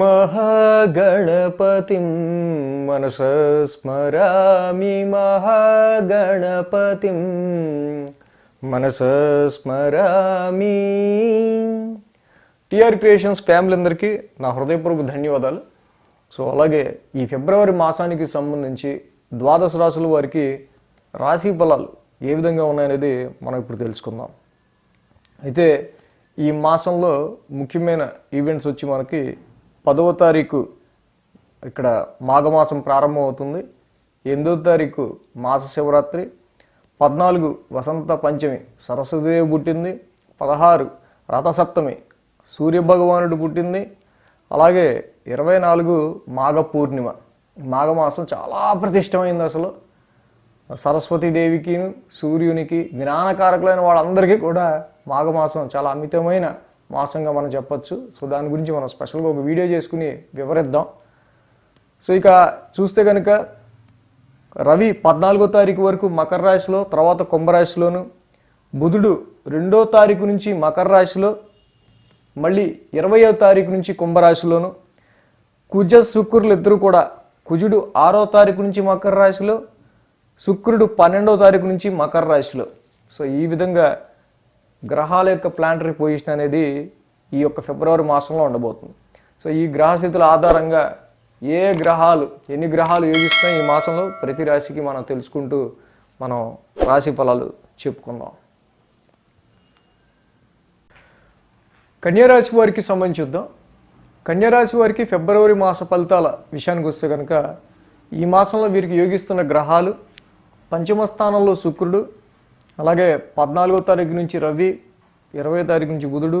మహాగణపతిం మనస స్మరామి మహాగణపతి మనస స్మరామి. టిఆర్ క్రియేషన్స్ ఫ్యామిలీ అందరికీ నా హృదయపూర్వక ధన్యవాదాలు. సో అలాగే ఈ ఫిబ్రవరి మాసానికి సంబంధించి ద్వాదశ రాశుల వారికి రాశి ఫలాలు ఏ విధంగా ఉన్నాయనేది మనం ఇప్పుడు తెలుసుకుందాం. అయితే ఈ మాసంలో ముఖ్యమైన ఈవెంట్స్ వచ్చి మనకి పదవ తారీఖు ఇక్కడ మాఘమాసం ప్రారంభమవుతుంది. ఎనిమిదవ తారీఖు మాస శివరాత్రి. పద్నాలుగు వసంత పంచమి సరస్వతిదేవి పుట్టింది. పదహారు రథసప్తమి సూర్యభగవానుడు పుట్టింది. అలాగే ఇరవై నాలుగు మాఘ పూర్ణిమ మాఘమాసం చాలా ప్రతిష్టమైంది అసలు. సరస్వతీదేవికి సూర్యునికి జ్ఞానకారకులైన వాళ్ళందరికీ కూడా మాఘమాసం చాలా అమితమైన మాసంగా మనం చెప్పొచ్చు. సో దాని గురించి మనం స్పెషల్గా ఒక వీడియో చేసుకుని వివరిద్దాం. సో ఇక చూస్తే కనుక రవి పద్నాలుగో తారీఖు వరకు మకర రాశిలో తర్వాత కుంభరాశిలోను బుధుడు రెండో తారీఖు నుంచి మకర రాశిలో మళ్ళీ ఇరవయో తారీఖు నుంచి కుంభరాశిలోను కుజ శుక్రులు ఇద్దరు కూడా కుజుడు ఆరో తారీఖు నుంచి మకర రాశిలో శుక్రుడు పన్నెండో తారీఖు నుంచి మకర రాశిలో. సో ఈ విధంగా గ్రహాల యొక్క ప్లానటరీ పొజిషన్ అనేది ఈ యొక్క ఫిబ్రవరి మాసంలో ఉండబోతుంది. సో ఈ గ్రహస్థితుల ఆధారంగా ఏ గ్రహాలు ఎన్ని గ్రహాలు యోగిస్తున్నాయి ఈ మాసంలో ప్రతి రాశికి మనం తెలుసుకుంటూ మనం రాశి ఫలాలు చెప్పుకుందాం. కన్యారాశి వారికి సంబంధించి చూద్దాం. కన్యారాశి వారికి ఫిబ్రవరి మాస ఫలితాల విషయానికి వస్తే కనుక ఈ మాసంలో వీరికి యోగిస్తున్న గ్రహాలు పంచమ స్థానంలో శుక్రుడు అలాగే పద్నాలుగో తారీఖు నుంచి రవి ఇరవై తారీఖు నుంచి బుధుడు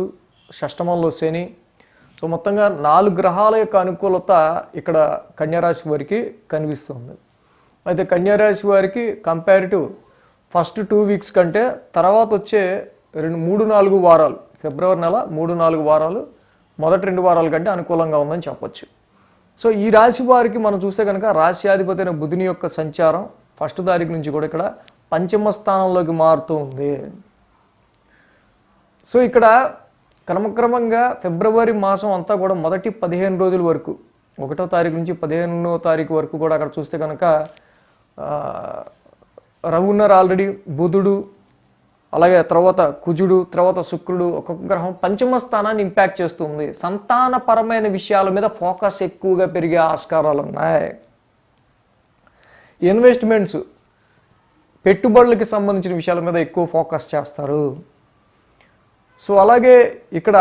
షష్టమంలో శని. సో మొత్తంగా నాలుగు గ్రహాల యొక్క అనుకూలత ఇక్కడ కన్యారాశి వారికి కనిపిస్తుంది. అయితే కన్యారాశి వారికి కంపారిటివ్ ఫస్ట్ టూ వీక్స్ కంటే తర్వాత వచ్చే రెండు మూడు నాలుగు వారాలు ఫిబ్రవరి నెల మూడు నాలుగు వారాలు మొదటి రెండు వారాల కంటే అనుకూలంగా ఉందని చెప్పొచ్చు. సో ఈ రాశి వారికి మనం చూస్తే కనుక రాశ్యాధిపతి అయిన బుధుని యొక్క సంచారం ఫస్ట్ తారీఖు నుంచి కూడా ఇక్కడ పంచమ స్థానంలోకి మారుతూ ఉంది సో ఇక్కడ క్రమక్రమంగా ఫిబ్రవరి మాసం అంతా కూడా మొదటి పదిహేను రోజుల వరకు ఒకటో తారీఖు నుంచి పదిహేనో తారీఖు వరకు కూడా అక్కడ చూస్తే కనుక రవున్నర్ ఆల్రెడీ బుధుడు అలాగే తర్వాత కుజుడు తర్వాత శుక్రుడు ఒక్కొక్క గ్రహం పంచమ స్థానాన్ని ఇంపాక్ట్ చేస్తుంది. సంతానపరమైన విషయాల మీద ఫోకస్ ఎక్కువగా పెరిగే ఆస్కారాలు ఉన్నాయి. ఇన్వెస్ట్మెంట్స్ పెట్టుబడులకి సంబంధించిన విషయాల మీద ఎక్కువ ఫోకస్ చేస్తారు. సో అలాగే ఇక్కడ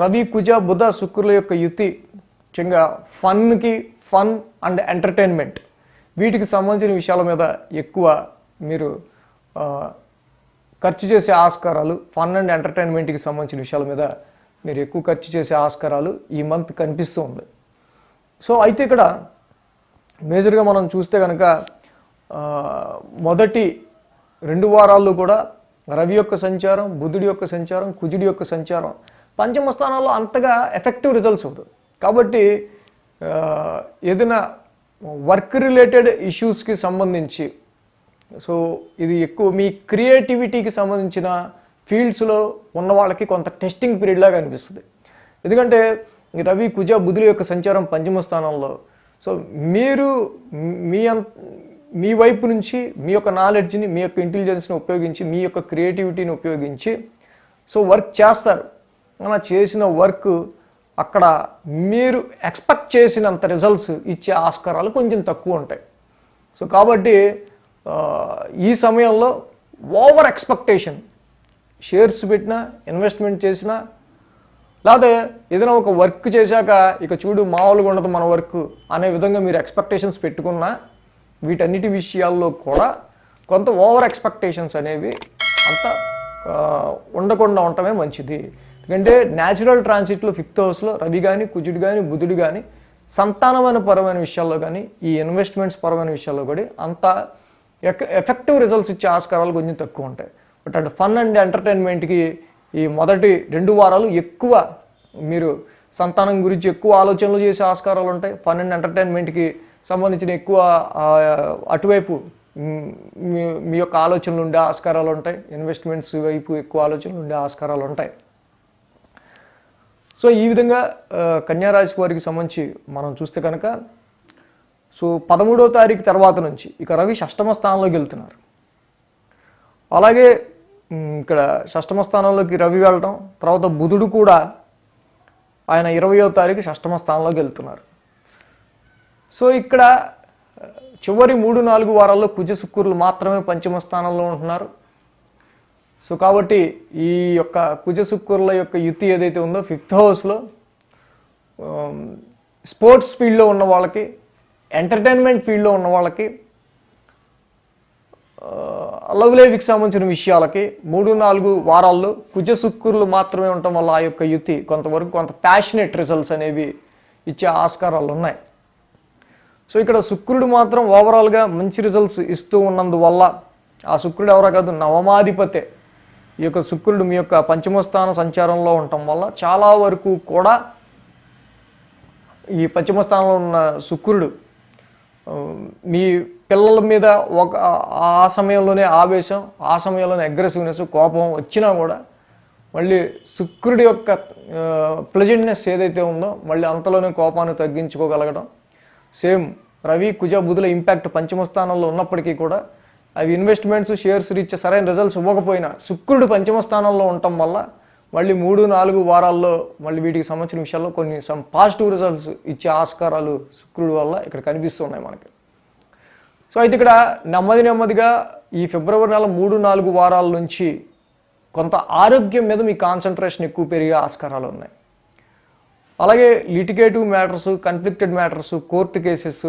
రవి కుజ బుధ శుక్రుల యొక్క యుతి ముఖ్యంగా ఫన్కి ఫన్ అండ్ ఎంటర్టైన్మెంట్ వీటికి సంబంధించిన విషయాల మీద ఎక్కువ మీరు ఖర్చు చేసే ఆస్కారాలు ఫన్ అండ్ ఎంటర్టైన్మెంట్కి సంబంధించిన విషయాల మీద మీరు ఎక్కువ ఖర్చు చేసే ఆస్కారాలు ఈ మంత్ కనిపిస్తూ ఉంది. సో అయితే ఇక్కడ మేజర్గా మనం చూస్తే కనుక మొదటి రెండు వారాల్లో కూడా రవి యొక్క సంచారం బుధుడి యొక్క సంచారం కుజుడి యొక్క సంచారం పంచమ స్థానాల్లో అంతగా ఎఫెక్టివ్ రిజల్ట్స్ ఉంటుంది కాబట్టి ఏదైనా వర్క్ రిలేటెడ్ ఇష్యూస్కి సంబంధించి సో ఇది ఎక్కువ మీ క్రియేటివిటీకి సంబంధించిన ఫీల్డ్స్లో ఉన్న వాళ్ళకి కొంత టెస్టింగ్ పీరియడ్ లాగా అనిపిస్తుంది. ఎందుకంటే రవి కుజ బుధుల యొక్క సంచారం పంచమ స్థానంలో సో మీరు మీ అం మీ వైపు నుంచి మీ యొక్క నాలెడ్జ్ని మీ యొక్క ఇంటెలిజెన్స్ని ఉపయోగించి మీ యొక్క క్రియేటివిటీని ఉపయోగించి సో వర్క్ చేస్తారు. అలా చేసిన వర్క్ అక్కడ మీరు ఎక్స్పెక్ట్ చేసినంత రిజల్ట్స్ ఇచ్చే ఆస్కారాలు కొంచెం తక్కువ ఉంటాయి. సో కాబట్టి ఈ సమయంలో ఓవర్ ఎక్స్పెక్టేషన్ షేర్స్ పెట్టినా ఇన్వెస్ట్మెంట్ చేసినా లేకపోతే ఏదైనా ఒక వర్క్ చేశాక ఇక చూడు మామూలుగా ఉండదు మన వర్క్ అనే విధంగా మీరు ఎక్స్పెక్టేషన్స్ పెట్టుకున్నా వీటన్నిటి విషయాల్లో కూడా కొంత ఓవర్ ఎక్స్పెక్టేషన్స్ అనేవి అంత ఉండకుండా ఉండటమే మంచిది. ఎందుకంటే న్యాచురల్ ట్రాన్సిట్లో ఫిఫ్త్ హౌస్లో రవి కానీ కుజుడు కానీ బుధుడు కానీ సంతానమైన పరమైన విషయాల్లో కానీ ఈ ఇన్వెస్ట్మెంట్స్ పరమైన విషయాల్లో కూడా అంత ఎక్ ఎఫెక్టివ్ రిజల్ట్స్ ఇచ్చే ఆస్కారాలు కొంచెం తక్కువ ఉంటాయి. బట్ అంటే ఫన్ అండ్ ఎంటర్టైన్మెంట్కి ఈ మొదటి రెండు వారాలు ఎక్కువ మీరు సంతానం గురించి ఎక్కువ ఆలోచనలు చేసే ఆస్కారాలు ఉంటాయి. ఫన్ అండ్ ఎంటర్టైన్మెంట్కి సంబంధించిన ఎక్కువ అటువైపు మీ మీ యొక్క ఆలోచనలు ఉండే ఆస్కారాలు ఉంటాయి. ఇన్వెస్ట్మెంట్స్ వైపు ఎక్కువ ఆలోచనలు ఉండే ఆస్కారాలు ఉంటాయి. సో ఈ విధంగా కన్యారాశి కన్యా వారికి సంబంధించి మనం చూస్తే కనుక సో పదమూడో తారీఖు తర్వాత నుంచి ఇక రవి షష్టమ స్థానంలోకి వెళ్తున్నారు. అలాగే ఇక్కడ షష్టమ స్థానంలోకి రవి వెళ్ళడం తర్వాత బుధుడు కూడా ఆయన ఇరవయో తారీఖు షష్టమ స్థానంలోకి వెళ్తున్నారు. సో ఇక్కడ చివరి మూడు నాలుగు వారాల్లో కుజ శుక్రులు మాత్రమే పంచమ స్థానంలో ఉంటున్నారు. సో కాబట్టి ఈ యొక్క కుజ శుక్రుల యొక్క యుతి ఏదైతే ఉందో ఫిఫ్త్ హౌస్లో స్పోర్ట్స్ ఫీల్డ్లో ఉన్న వాళ్ళకి ఎంటర్టైన్మెంట్ ఫీల్డ్లో ఉన్న వాళ్ళకి లవ్ లైఫ్కి సంబంధించిన విషయాలకి మూడు నాలుగు వారాల్లో కుజ శుక్రులు మాత్రమే ఉండటం వల్ల ఆ యొక్క యుతి కొంతవరకు కొంత ప్యాషనెట్ రిజల్ట్స్ అనేవి ఇచ్చే ఆస్కారాలు ఉన్నాయి. సో ఇక్కడ శుక్రుడు మాత్రం ఓవరాల్గా మంచి రిజల్ట్స్ ఇస్తూ ఉన్నందువల్ల ఆ శుక్రుడు ఎవరో కాదు నవమాధిపతే ఈ యొక్క శుక్రుడు మీ యొక్క పంచమ స్థాన సంచారంలో ఉండటం వల్ల చాలా వరకు కూడా ఈ పంచమ స్థానంలో ఉన్న శుక్రుడు మీ పిల్లల మీద ఒక ఆ సమయంలోనే ఆవేశం ఆ సమయంలోనే అగ్రెసివ్నెస్ కోపం వచ్చినా కూడా మళ్ళీ శుక్రుడి యొక్క ప్లెజెంట్నెస్ ఏదైతే ఉందో మళ్ళీ అంతలోనే కోపాన్ని తగ్గించుకోగలగడం సేమ్ రవి కుజ బుధుల ఇంపాక్ట్ పంచమ స్థానంలో ఉన్నప్పటికీ కూడా అవి ఇన్వెస్ట్మెంట్స్ షేర్స్ రీచ్ సరైన రిజల్ట్స్ ఇవ్వకపోయినా శుక్రుడు పంచమ స్థానంలో ఉండటం వల్ల మళ్ళీ మూడు నాలుగు వారాల్లో మళ్ళీ వీటికి సంబంధించిన విషయాల్లో కొన్ని సమ్ పాజిటివ్ రిజల్ట్స్ ఇచ్చే ఆస్కారాలు శుక్రుడు వల్ల ఇక్కడ కనిపిస్తున్నాయి మనకి. సో అయితే ఇక్కడ నెమ్మది నెమ్మదిగా ఈ ఫిబ్రవరి నెల మూడు నాలుగు వారాల నుంచి కొంత ఆరోగ్యం మీద మీ కాన్సన్ట్రేషన్ ఎక్కువ పెరిగే ఆస్కారాలు ఉన్నాయి. అలాగే litigative matters conflicted matters court cases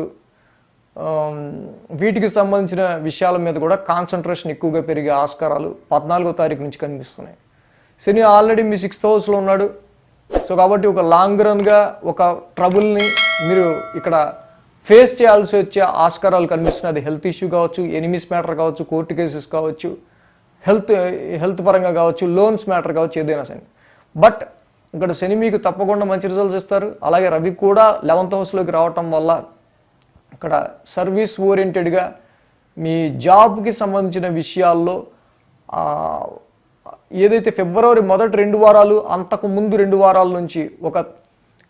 వీటికి సంబంధించిన విషయాల మీద కూడా కాన్సన్ట్రేషన్ ఎక్కువగా పెరిగే ఆస్కారాలు పద్నాలుగో తారీఖు నుంచి కనిపిస్తున్నాయి. శని ఆల్రెడీ మీ సిక్స్త్ హౌస్లో ఉన్నాడు. సో కాబట్టి ఒక లాంగ్ రన్గా ఒక ట్రబుల్ని మీరు ఇక్కడ ఫేస్ చేయాల్సి వచ్చే ఆస్కారాలు కనిపిస్తున్నాయి. అది హెల్త్ ఇష్యూ కావచ్చు ఎనిమిస్ మ్యాటర్ కావచ్చు కోర్టు కేసెస్ కావచ్చు హెల్త్ హెల్త్ పరంగా కావచ్చు లోన్స్ మ్యాటర్ కావచ్చు ఏదైనా సరే. బట్ ఇక్కడ శని మీకు తప్పకుండా మంచి రిజల్ట్స్ ఇస్తారు. అలాగే రవి కూడా లెవెంత్ హౌస్లోకి రావటం వల్ల ఇక్కడ సర్వీస్ ఓరియంటెడ్గా మీ జాబ్కి సంబంధించిన విషయాల్లో ఏదైతే ఫిబ్రవరి మొదటి రెండు వారాలు అంతకు ముందు రెండు వారాల నుంచి ఒక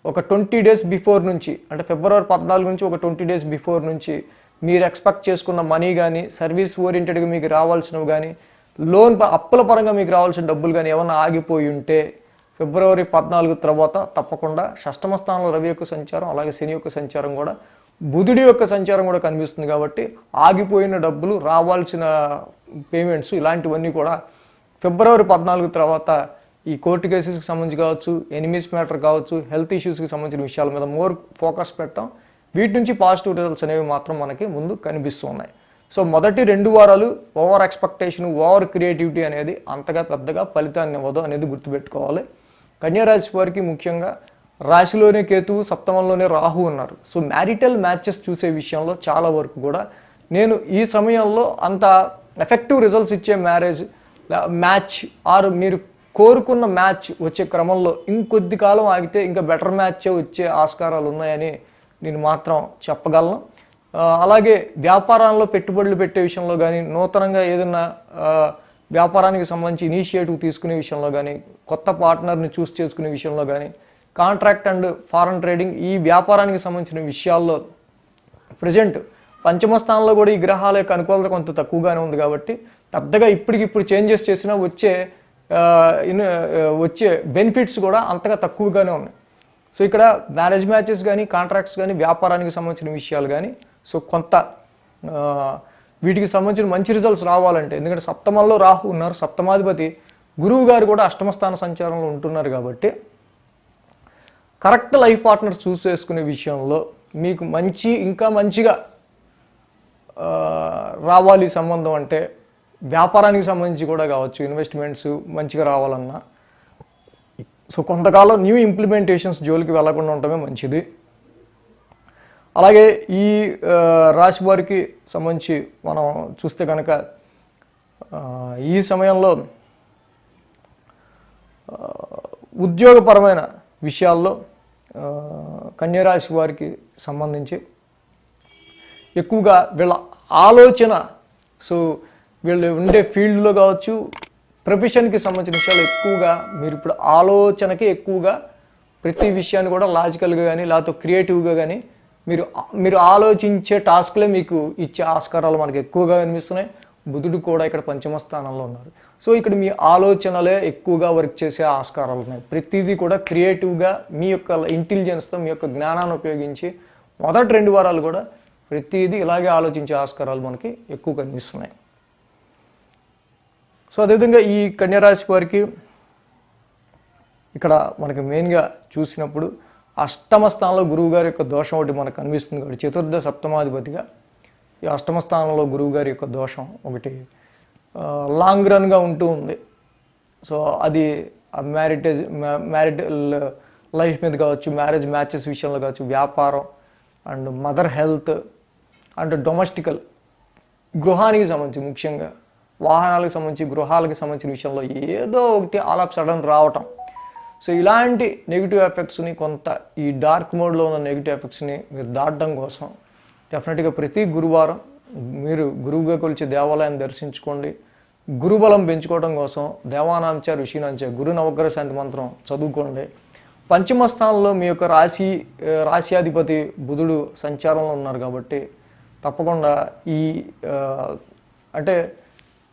ఒక ట్వంటీ డేస్ బిఫోర్ నుంచి అంటే ఫిబ్రవరి పద్నాలుగు నుంచి ఒక ట్వంటీ డేస్ బిఫోర్ నుంచి మీరు ఎక్స్పెక్ట్ చేసుకున్న మనీ కానీ సర్వీస్ ఓరియంటెడ్గా మీకు రావాల్సినవి కానీ లోన్ అప్పుల పరంగా మీకు రావాల్సిన డబ్బులు కానీ ఏమైనా ఆగిపోయి ఉంటే ఫిబ్రవరి పద్నాలుగు తర్వాత తప్పకుండా షష్టమ స్థానంలో రవి యొక్క సంచారం అలాగే శని యొక్క సంచారం కూడా బుధుడి యొక్క సంచారం కూడా కనిపిస్తుంది కాబట్టి ఆగిపోయిన డబ్బులు రావాల్సిన పేమెంట్స్ ఇలాంటివన్నీ కూడా ఫిబ్రవరి పద్నాలుగు తర్వాత ఈ కోర్టు కేసెస్కి సంబంధించి కావచ్చు ఎనిమీస్ మ్యాటర్ కావచ్చు హెల్త్ ఇష్యూస్కి సంబంధించిన విషయాల మీద మోర్ ఫోకస్ పెట్టాం. వీటి నుంచి పాజిటివ్ రిజల్ట్స్ అనేవి మాత్రం మనకి ముందు కనిపిస్తున్నాయి సో మొదటి రెండు వారాలు ఓవర్ ఎక్స్పెక్టేషన్ ఓవర్ క్రియేటివిటీ అనేది అంతగా పెద్దగా ఫలితాన్ని ఇవ్వదు అనేది గుర్తుపెట్టుకోవాలి. కన్యారాశి వారికి ముఖ్యంగా రాశిలోనే కేతువు సప్తమంలోనే రాహు ఉన్నారు. సో మ్యారిటల్ మ్యాచెస్ చూసే విషయంలో చాలా వరకు కూడా నేను ఈ సమయంలో అంత ఎఫెక్టివ్ రిజల్ట్స్ ఇచ్చే మ్యారేజ్ మ్యాచ్ ఆర్ మీరు కోరుకున్న మ్యాచ్ వచ్చే క్రమంలో ఇంకొద్ది కాలం ఆగితే ఇంకా బెటర్ మ్యాచే వచ్చే ఆస్కారాలు ఉన్నాయని నేను మాత్రం చెప్పగలను. అలాగే వ్యాపారాల్లో పెట్టుబడులు పెట్టే విషయంలో కానీ నూతనంగా ఏదైనా వ్యాపారానికి సంబంధించి ఇనిషియేటివ్ తీసుకునే విషయంలో కానీ కొత్త పార్ట్నర్ని చూస్ చేసుకునే విషయంలో కానీ కాంట్రాక్ట్ అండ్ ఫారెన్ ట్రేడింగ్ ఈ వ్యాపారానికి సంబంధించిన విషయాల్లో ప్రజెంట్ పంచమ స్థానంలో కూడా ఈ గ్రహాల యొక్క అనుకూలత కొంత తక్కువగానే ఉంది కాబట్టి పెద్దగా ఇప్పటికిప్పుడు చేంజెస్ చేసినా వచ్చే వచ్చే బెనిఫిట్స్ కూడా అంతగా తక్కువగానే ఉన్నాయి. సో ఇక్కడ మ్యారేజ్ మ్యాచెస్ కానీ కాంట్రాక్ట్స్ కానీ వ్యాపారానికి సంబంధించిన విషయాలు కానీ సో కొంత వీటికి సంబంధించిన మంచి రిజల్ట్స్ రావాలంటే ఎందుకంటే సప్తమంలో రాహు ఉన్నారు సప్తమాధిపతి గురువు గారు కూడా అష్టమ స్థాన సంచారంలో ఉంటున్నారు కాబట్టి కరెక్ట్ లైఫ్ పార్ట్నర్ చూస్ చేసుకునే విషయంలో మీకు మంచి ఇంకా మంచిగా రావాలి సంబంధం అంటే వ్యాపారానికి సంబంధించి కూడా కావచ్చు ఇన్వెస్ట్మెంట్స్ మంచిగా రావాలన్నా సో కొంతకాలం న్యూ ఇంప్లిమెంటేషన్స్ జోలికి వెళ్ళకుండా ఉండటమే మంచిది. అలాగే ఈ రాశి వారికి సంబంధించి మనం చూస్తే కనుక ఈ సమయంలో ఉద్యోగపరమైన విషయాల్లో కన్యరాశి వారికి సంబంధించి ఎక్కువగా వీళ్ళ ఆలోచన సో వీళ్ళు ఉండే ఫీల్డ్లో కావచ్చు ప్రొఫెషన్కి సంబంధించిన విషయాలు ఎక్కువగా మీరు ఇప్పుడు ఆలోచనకి ఎక్కువగా ప్రతి విషయాన్ని కూడా లాజికల్గా కానీ లేకపోతే క్రియేటివ్గా కానీ మీరు మీరు ఆలోచించే టాస్క్లే మీకు ఇచ్చే ఆస్కారాలు మనకు ఎక్కువగా కనిపిస్తున్నాయి. బుధుడు కూడా ఇక్కడ పంచమ స్థానంలో ఉన్నారు. సో ఇక్కడ మీ ఆలోచనలే ఎక్కువగా వర్క్ చేసే ఆస్కారాలు ఉన్నాయి. ప్రతిదీ కూడా క్రియేటివ్గా మీ యొక్క ఇంటెలిజెన్స్తో మీ యొక్క జ్ఞానాన్ని ఉపయోగించి మొదటి రెండు వారాలు కూడా ప్రతిదీ ఇలాగే ఆలోచించే ఆస్కారాలు మనకి ఎక్కువ కనిపిస్తున్నాయి. సో అదేవిధంగా ఈ కన్యరాశి వారికి ఇక్కడ మనకి మెయిన్గా చూసినప్పుడు అష్టమ స్థానంలో గురువు గారి యొక్క దోషం ఒకటి మనకు కనిపిస్తుంది కాబట్టి చతుర్థ సప్తమాధిపతిగా ఈ అష్టమ స్థానంలో గురువు గారి యొక్క దోషం ఒకటి లాంగ్ రన్గా ఉంటూ ఉంది. సో అది మ్యారిటేజ్ మ్యారిడ్ లైఫ్ మీద కావచ్చు మ్యారేజ్ మ్యాచెస్ విషయంలో కావచ్చు వ్యాపారం and mother health and domestical గృహానికి సంబంధించి ముఖ్యంగా వాహనాలకు సంబంధించి గృహాలకు సంబంధించిన విషయంలో ఏదో ఒకటి ఆల్ ఆఫ్ సడన్ రావటం. సో ఇలాంటి నెగిటివ్ ఎఫెక్ట్స్ని కొంత ఈ డార్క్ మోడ్లో ఉన్న నెగిటివ్ ఎఫెక్ట్స్ని మీరు దాటడం కోసం డెఫినెట్గా ప్రతి గురువారం మీరు గురువుగా కొలిచే దేవాలయాన్ని దర్శించుకోండి. గురుబలం పెంచుకోవడం కోసం దేవానాంచ ఋషినాంచ గురు నవగ్రహ శాంతి మంత్రం చదువుకోండి. పంచమ స్థానంలో మీ యొక్క రాశి రాశ్యాధిపతి బుధుడు సంచారంలో ఉన్నారు కాబట్టి తప్పకుండా ఈ అంటే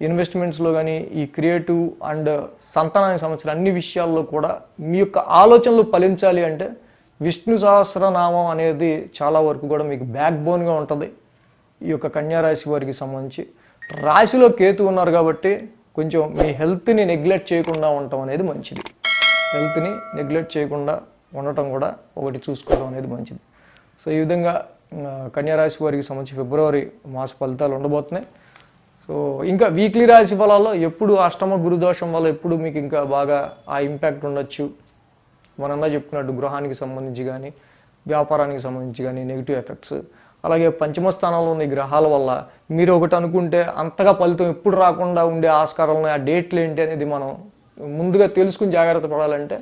ఇన్వెస్ట్మెంట్స్లో కానీ ఈ క్రియేటివ్ అండ్ సంతానానికి సంబంధించిన అన్ని విషయాల్లో కూడా మీ యొక్క ఆలోచనలు ఫలించాలి అంటే విష్ణు సహస్రనామం అనేది చాలా వరకు కూడా మీకు బ్యాక్ బోన్గా ఉంటుంది. ఈ యొక్క కన్యారాశి వారికి సంబంధించి. రాశిలో కేతు ఉన్నారు కాబట్టి కొంచెం మీ హెల్త్ని నెగ్లెక్ట్ చేయకుండా ఉండటం అనేది మంచిది. హెల్త్ని నెగ్లెక్ట్ చేయకుండా ఉండటం కూడా ఒకటి చూసుకోవడం అనేది మంచిది. సో ఈ విధంగా కన్యారాశి వారికి సంబంధించి ఫిబ్రవరి మాస ఫలితాలు ఉండబోతున్నాయి. సో ఇంకా వీక్లీ రాశి ఫలాల్లో ఎప్పుడు అష్టమ గురుదోషం వల్ల ఎప్పుడు మీకు ఇంకా బాగా ఆ ఇంపాక్ట్ ఉండొచ్చు? మనందా చెప్పినట్టు గృహానికి సంబంధించి కానీ వ్యాపారానికి సంబంధించి కానీ నెగిటివ్ ఎఫెక్ట్స్ అలాగే పంచమ స్థానంలో ఉన్న గ్రహాల వల్ల మీరు ఒకటి అనుకుంటే అంతగా ఫలితం ఎప్పుడు రాకుండా ఉండే ఆస్కారాలను ఆ డేట్లు ఏంటి అనేది మనం ముందుగా తెలుసుకుని జాగ్రత్త పడాలంటే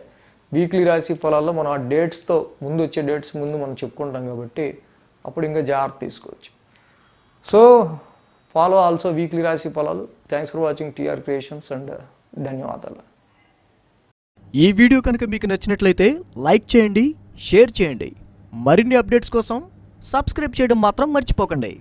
వీక్లీ రాశి ఫలాల్లో మనం ఆ డేట్స్తో ముందు వచ్చే డేట్స్ ముందు మనం చెప్పుకుంటాం కాబట్టి అప్పుడు ఇంకా జాగ్రత్త తీసుకోవచ్చు. సో ఫాలో ఆల్సో వీక్లీ రాశి ఫలాలు thanks for watching TR creations and ధన్యవాదాలు ఈ వీడియో కనుక మీకు నచ్చినట్లయితే లైక్ చేయండి షేర్ చేయండి. మరిన్ని అప్డేట్స్ కోసం సబ్స్క్రైబ్ చేయడం మాత్రం మర్చిపోకండి.